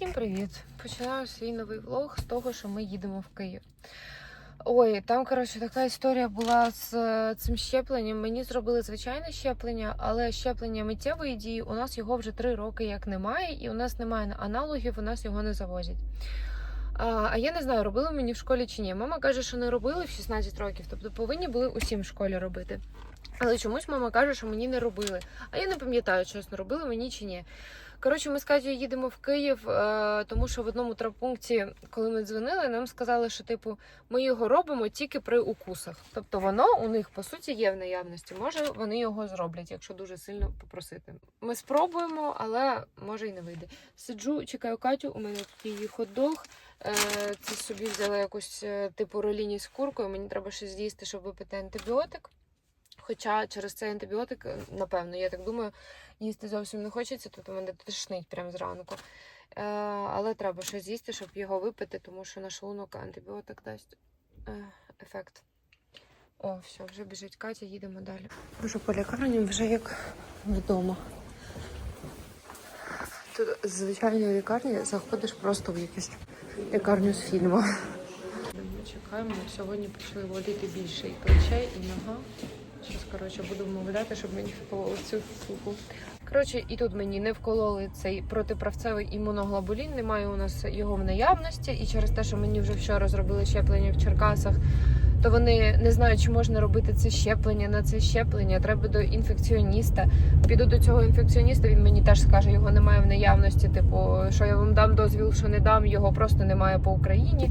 Всім привіт! Починаю свій новий влог з того, що ми їдемо в Київ. Ой, там, коротше, така історія була з е, цим щепленням. Мені зробили звичайне щеплення, але щеплення миттєвої дії у нас його вже три роки як немає, і у нас немає аналогів, у нас його не завозять. А, я не знаю, робили мені в школі чи ні. Мама каже, що не робили в 16 років, тобто повинні були усім в школі робити. Але чомусь мама каже, що мені не робили. А я не пам'ятаю, чесно, робили мені чи ні. Коротше, ми з Катєю їдемо в Київ, е, тому що в одному травпункті, коли ми дзвонили, нам сказали, що типу ми його робимо тільки при укусах. Тобто воно у них по суті є в наявності. Може, вони його зроблять, якщо дуже сильно попросити. Ми спробуємо, але може й не вийде. Сиджу, чекаю Катю. У мене тут її хот-дог. Е, Це собі взяла якусь е, типу роліні з куркою. Мені треба щось з'їсти, щоб випити антибіотик. Хоча через цей антибіотик, е, напевно, я так думаю, їсти зовсім не хочеться, тут у мене тошнить прямо зранку. Е, але треба щось з'їсти, щоб його випити, тому що на шлунок антибіотик дасть е, ефект. О, все, вже біжить Катя, їдемо далі. Боже, по лікарні вже як вдома. Тут звичайної лікарні заходиш просто в якусь лікарню з фільму. Ми чекаємо, сьогодні почали водити більше і плечей, і нога. Коротше, буду вмовляти, щоб мені вкололи цю штуку. Коротше, і тут мені не вкололи цей протиправцевий імуноглобулін, немає у нас його в наявності. І через те, що мені вже вчора зробили щеплення в Черкасах, то вони не знають, чи можна робити це щеплення на це щеплення. Треба до інфекціоніста. Піду до цього інфекціоніста, він мені теж скаже, його немає в наявності. Типу, що я вам дам дозвіл, що не дам, його просто немає по Україні.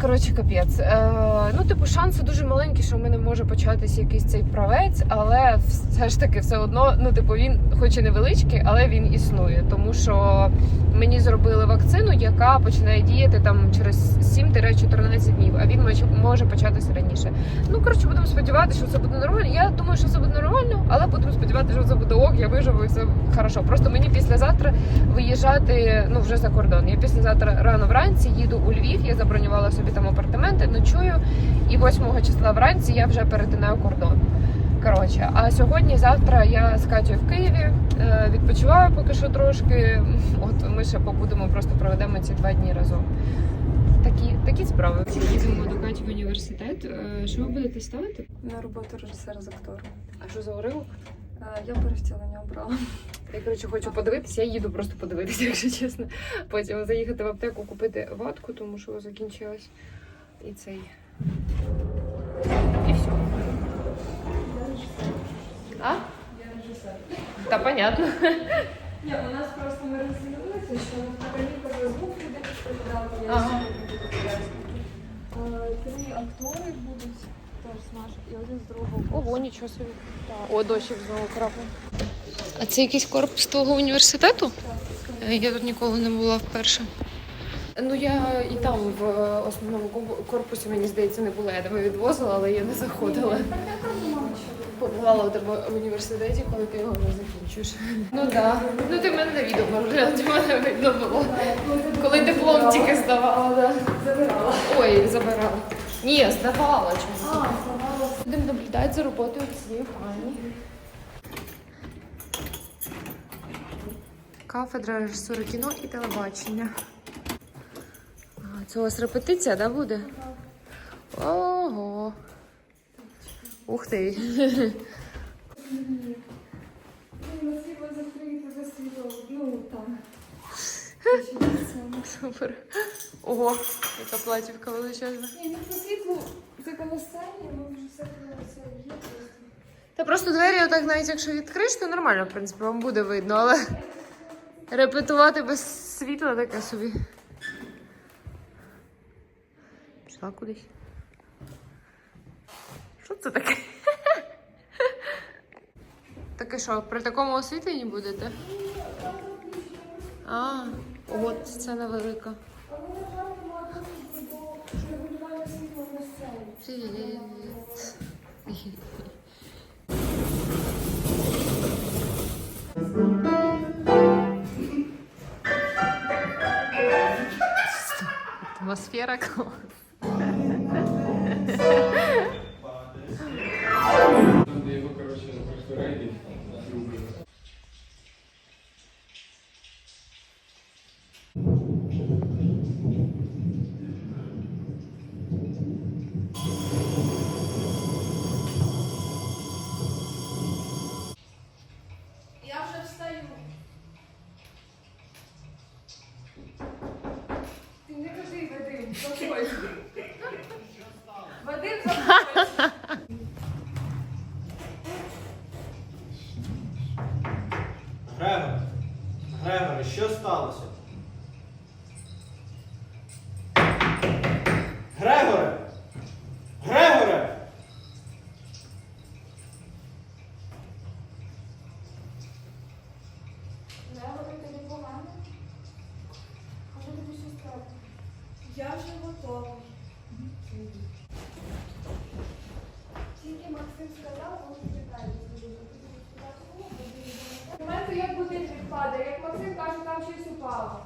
Коротше, капець. Е, ну, типу, шанси дуже маленькі, що в мене може початися якийсь цей правець, але все ж таки, все одно, ну, типу, він, хоч і невеличкий, але він існує. Тому що мені зробили вакцину, яка починає діяти там через 7-14 днів, а він може- початися раніше. Ну, коротше, будемо сподіватися, що це буде нормально. Я думаю, що це буде нормально, але будемо сподіватися, що це буде ок, я виживу і все хорошо. Просто мені післязавтра виїжджати ну вже за кордон. Я післязавтра рано вранці їду у Львів. Я забронювала собі там апартаменти, ночую. І 8 числа вранці я вже перетинаю кордон. Коротше, а сьогодні, завтра я з Катєю в Києві е, відпочиваю поки що трошки. От ми ще побудемо, просто проведемо ці два дні разом. Такі, такі справи. Їдемо до Каті в університет. Е, Що ви будете ставити? На роботу режисера з актором. А що за уривок? Е, Я перевтілення обрала. Я коротше хочу подивитися, я їду просто подивитися, якщо чесно. Потім заїхати в аптеку, купити ватку, тому що закінчилась. І цей. І все. А? Я режисер. Та понятно. Ні, у нас просто ми розділилися, що на канікули звук люди прикладали, я Три актори будуть теж наш і один з другого. Ого, нічого собі. О, дощик знову крапнув. А це якийсь корпус твого університету? Е, Я тут ніколи не була вперше. Ну я і там в е, основному корпусі, мені здається, не була. Я тебе відвозила, але я не заходила. Побувала у тебе в університеті, коли ти його не закінчуєш. Ну так. Да. Ну ти в мене на відео в мене видно було. Коли диплом тільки здавала, да. Забирала. Ой, забирала. Ні, здавала чомусь. А, здавала. Будемо наблюдати за роботою цієї пані. Кафедра режисури кіно і телебачення. А, це у вас репетиція, да, буде? Ого. Ух ти. Ну, ну. Супер. Ого, яка платівка величезна. Ні, не по світлу, це коло сцені, ми вже все коло це. Та просто двері, отак навіть якщо відкриш, то нормально, в принципі, вам буде видно, але репетувати без світла таке собі. Пішла кудись. Що це таке? Таке що, при такому освітленні будете? А, от сцена велика. Привіт. атмосфера клас. Я уже встаю. 이렇게 걸리고 Я вже готовий. Тільки Максим сказав, він мене Знаєте, як будинок падає, як Максим каже, там щось упало.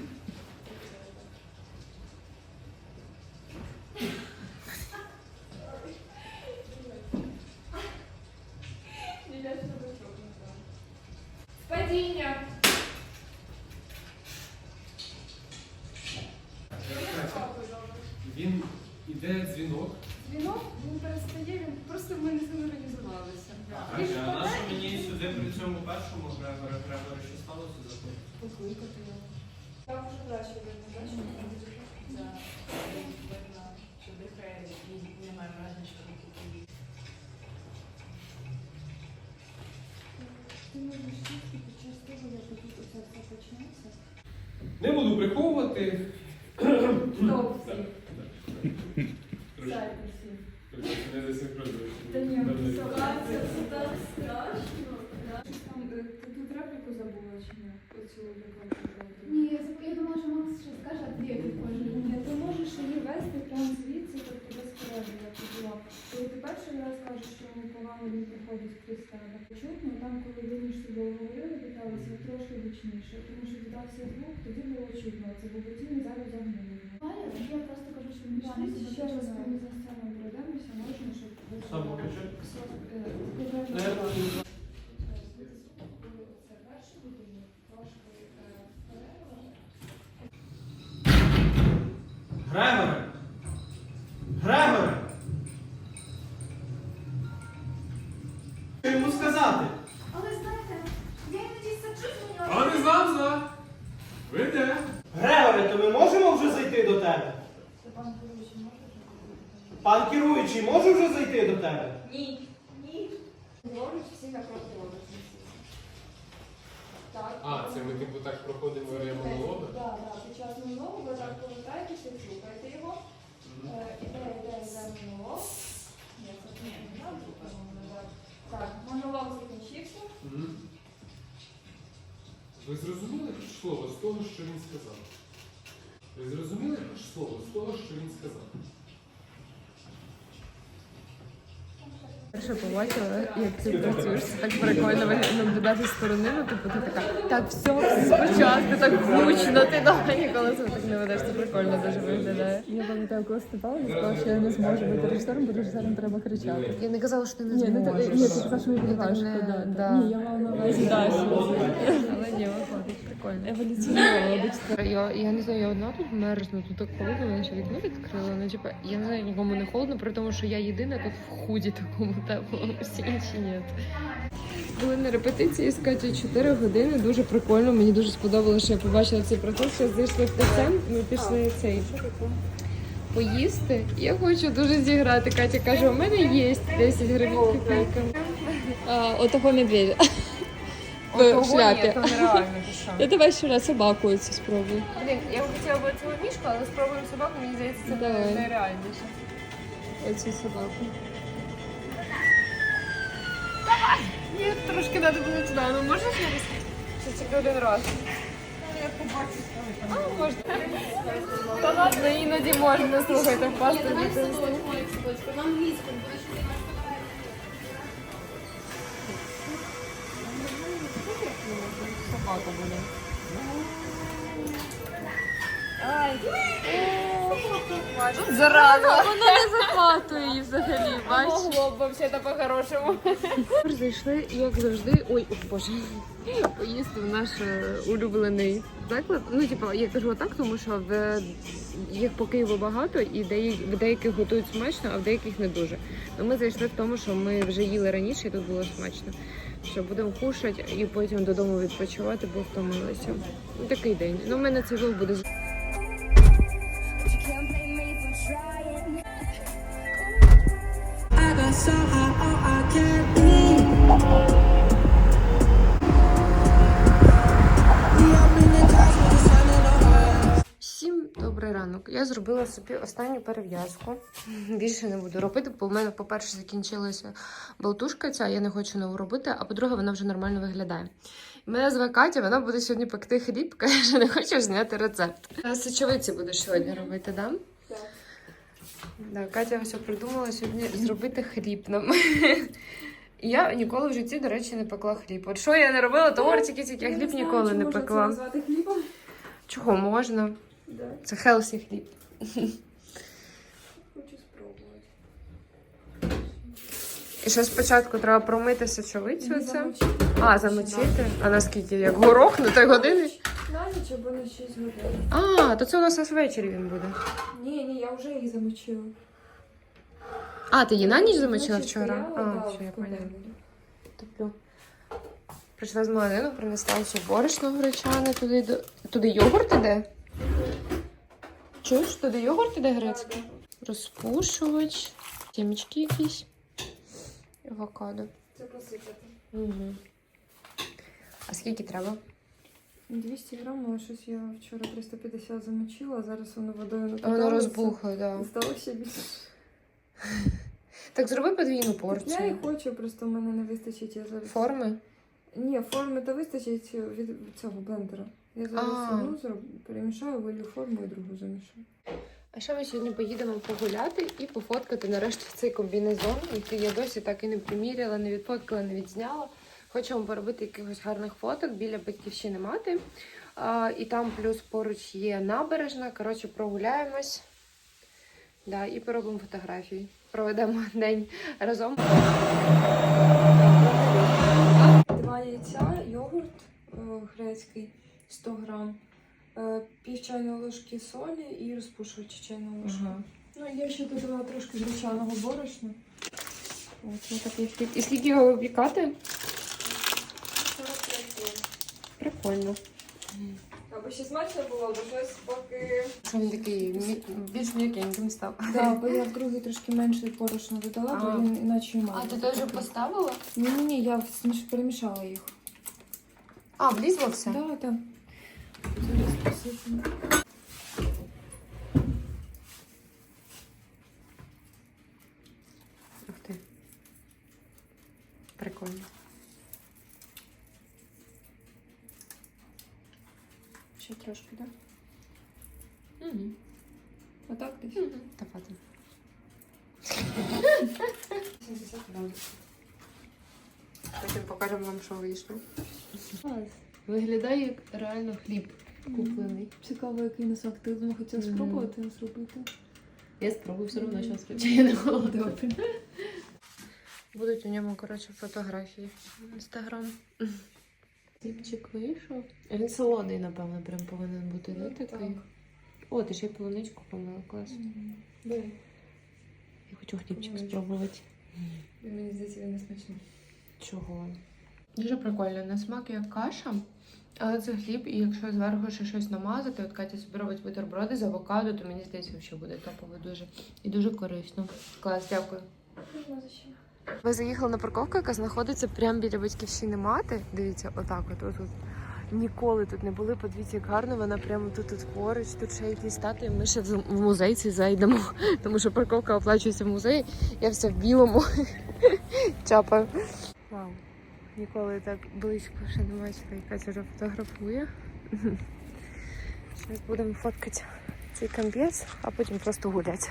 Не буду приховувати. Не засинхронізується. Та ні, Давно. це так страшно. Щось там, е, тут репліку забула чи ні? Оцю? Ні, я думала, що Макс ще скаже ответить кожен. Ні, ти можеш її вести прямо звідси, тобто без як була. Коли ти перший раз кажеш, що йому погано він приходить крізь тебе. Чутно, там, коли ви між собою говорили, віталися трошки гучніше, тому що додався звук, тоді було чутно. Це був і зараз загнули. Валя, я просто кажу, що він Пішли ще раз ми за сцену пройдемося, можна, щоб ви Сам покажи. Йому сказати? Але знаєте, я іноді саджусь з А нього. не знав, знав. Вийде. Грегоре, то ми можемо вже зайти до тебе? Степан Кирилович, можеш? Пан керуючий може вже зайти до тебе? Ні. Що він сказав? Перше побачила, як ти працюєш, так прикольно наблюдати сторони, ну типу ти така, так все спочатку, так гучно, ти давай ніколи себе так не ведеш, це прикольно дуже виглядає. Я пам'ятаю, коли Степан я сказала, що я не зможу бути режисером, бо режисером треба кричати. Я не казала, що ти не Ні, не ні, ти казав, що мені Я так важко, не- да, да. Ні, я мав на увазі далі. Але ні, виходить, прикольно. Еволюціонувала більше. Я, я не знаю, я одна тут мерзну, тут так холодно, вона ще вікно відкрила. Ну, типа, я не знаю, нікому не холодно, при тому, що я єдина тут в худі такому теплому, всі інші ні. Були на репетиції з Катю 4 години, дуже прикольно. Мені дуже сподобалося, що я побачила цей процес. Зараз зайшли в ТСМ, ми пішли цей поїсти. Я хочу дуже зіграти. Катя каже, у мене є 10 гривень копійками. Отого медведя. В шляпі. Я давай ще раз собаку цю спробую. Блін, я б хотіла би цілу мішку, але спробуємо собаку, мені здається, це Давай. найреальніше. Оцю собаку. Ні, трошки треба було туди. Ну можна ще раз? Чи тільки один раз? А, можна. Та ладно, іноді можна, слухайте, впасти в дитинстві. Собака буде. Ай. Зараза. Воно не багато її взагалі, бачиш? Могло б взагалі по-хорошому. Зайшли, як завжди. Ой, о боже, поїсти в наш е, улюблений заклад. Ну, типу, я кажу так, тому що в їх по Києву багато, і в деяких готують смачно, а в деяких не дуже. Ну ми зайшли в тому, що ми вже їли раніше, і тут було смачно. Що будемо кушати і потім додому відпочивати, бо втомилися. Ну, такий день. Ну, в мене цей влог буде ранок. Я зробила собі останню перев'язку. Більше не буду робити, бо в мене, по-перше, закінчилася болтушка ця, я не хочу нову робити, а по-друге, вона вже нормально виглядає. Мене звати Катя, вона буде сьогодні пекти хліб, каже, не хочеш зняти рецепт. Е, Сочовиці будеш сьогодні робити, да? Так. Да, Катя все придумала сьогодні зробити хліб нам. Я ніколи в житті, до речі, не пекла хліб. От що я не робила, тортики, тільки я хліб ніколи не пекла. Чого можна? Да. Це хелсі хліб. Хочу спробувати. І ще спочатку треба промити сочовицю оце. А, замочити? А наскільки? Як горох на три години? На ніч або на 6 годин. А, то це у нас аж ввечері він буде. Ні, ні, я вже її замочила. А, ти її на ніч замочила Вночі вчора? стояла, А, да, все, я в поняла. Топлю. Прийшла з магазину, принесла все борошно гречане, туди, до- туди йогурт іде. Чуєш, туди йогурт іде грецький? Розпушувач, сімечки якісь. Авокадо. Це посипати. Угу. А скільки треба? 200 грам, але щось я вчора 350 замочила, а зараз воно водою Воно розбухло, так. Да. Стало ще більше. Так зроби подвійну Я і хочу, просто в мене не вистачить. Я зараз... Форми? Ні, форми то вистачить від цього блендера. Я зараз одну зроблю, перемішаю, вилью форму і другу замішаю. А ще ми сьогодні поїдемо погуляти і пофоткати нарешті цей комбінезон, який я досі так і не приміряла, не відфоткала, не відзняла. Хочемо поробити якихось гарних фоток біля батьківщини мати. А, і там плюс поруч є набережна. Коротше, прогуляємось. Да, і поробимо фотографії. Проведемо день разом. Два яйця, йогурт е, грецький 100 грам, е, пів чайної ложки солі і розпушувач чайної ложки. Ну, я ще додала трошки звичайного борошна. От, ну, такий хліб. І скільки його випікати? 45 грам. Прикольно. Аби ще смачно було, бо щось поки. Він такий мі- більш м'якеньким став. Так, бо я в другий трошки менше борошна додала, А. бо він іначе мало. А ти теж поставила? Ні, ні, ні, я сміш- перемішала їх. А, влізло все? Так, так. Ух ти. Прикольно. Ще трошки, так? Угу. Отак десь. Угу. Давати. 70 градусів. Потім покажемо вам, що вийшло. Виглядає як реально хліб куплений. Цікаво, який на смак. Ти думаю, хотіла Мгм. спробувати зробити? Я спробую все одно зараз я не голодна. Будуть у ньому, коротше, фотографії. в Інстаграм. Хлібчик вийшов. Він солоний, напевно, прям повинен бути, не такий. Так. О, ти ще й полуничку помила, клас. Бери. Я хочу хлібчик Полуничку. спробувати. Мені здається, він не смачний. Чого? Дуже прикольно. На смак як каша, але це хліб, і якщо зверху ще щось намазати, от Катя собі робить бутерброди з авокадо, то мені здається, що буде топово дуже. І дуже корисно. Клас, дякую. Ми заїхали на парковку, яка знаходиться прямо біля батьківщини мати. Дивіться, отак от, отут. Ніколи тут не були. Подивіться, як гарно вона прямо тут, тут поруч, тут ще якісь статуї. Ми ще в в музей цей зайдемо, тому що парковка оплачується в музеї. Я вся в білому чапаю. Ніколи так близько ще не бачила, яка вже фотографує. Зараз будемо фоткати цей кампець, а потім просто гуляти.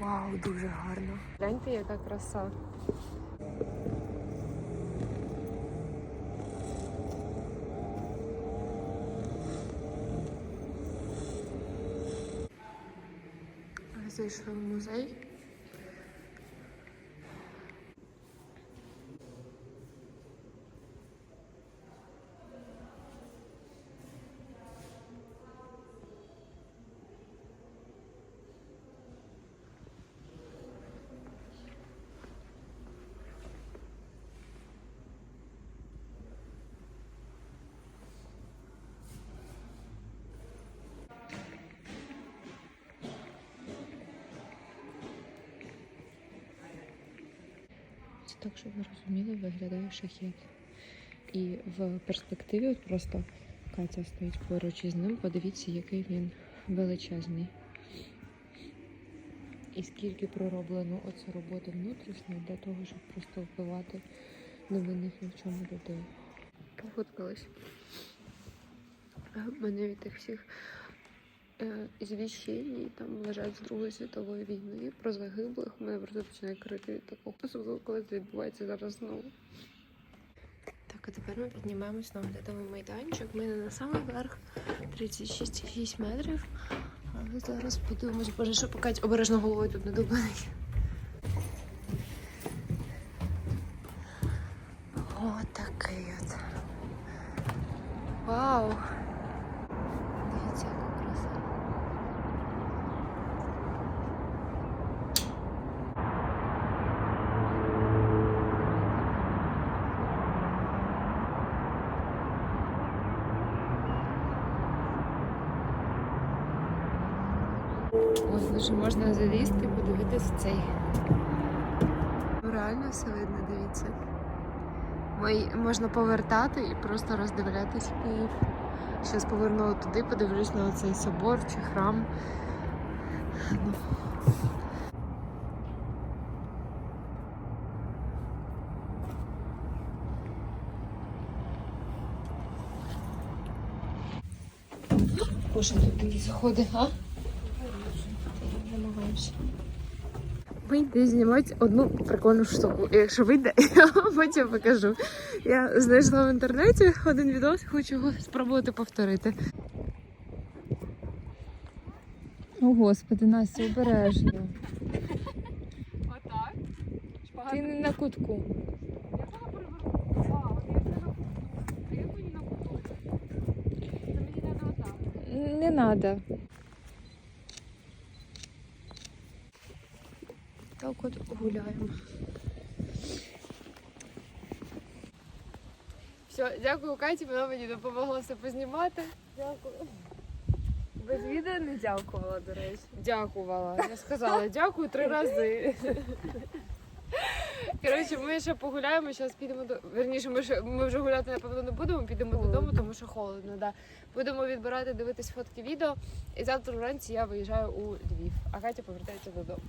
Вау, дуже гарно. Гляньте, яка краса. Зайшли в музей. Це так, щоб ви розуміли, виглядає шахет. І в перспективі от просто Катя стоїть поруч із ним. Подивіться, який він величезний. І скільки пророблено оцю роботу внутрішньо для того, щоб просто вбивати невинних ні в чому людей. Пофоткалась. У мене від тих всіх е, звіщень там лежать з Другої світової війни про загиблих. Мене просто починає крити від такого, особливо коли це відбувається зараз знову. Так, а тепер ми піднімаємось на оглядовий майданчик. Ми не на самий верх 36,6 метрів. Але зараз подивимось, боже, що поки обережно головою тут не дубанить. О, такий от. Вау! Дивіться, яка краса. Ось дуже можна залізти і подивитись цей. Ну, Реально все видно, дивіться. Можна повертати і просто роздивлятись Київ. Зараз поверну туди, подивлюсь на цей собор чи храм. Ну. Боже, тут такі сходи, а? Намагаюся. Вийде знімати одну прикольну штуку. І якщо вийде, я вам потім покажу. Я знайшла в інтернеті один відос, хочу його спробувати повторити. О, господи, Настя, обережно. Отак. Ти не на кутку. Не на куту. А я мені на куту. Це мені треба отак. Не надо. Так от гуляємо. Все, дякую Каті, вона мені допомогла все познімати. Дякую. Без відео не дякувала, до речі. Дякувала. Я сказала дякую три рази. Коротше, ми ще погуляємо, зараз підемо до. Верніше, ми, ще... ми вже гуляти, напевно, не будемо, підемо додому, тому що холодно. Да. Будемо відбирати, дивитись фотки відео. І завтра вранці я виїжджаю у Львів, а Катя повертається додому.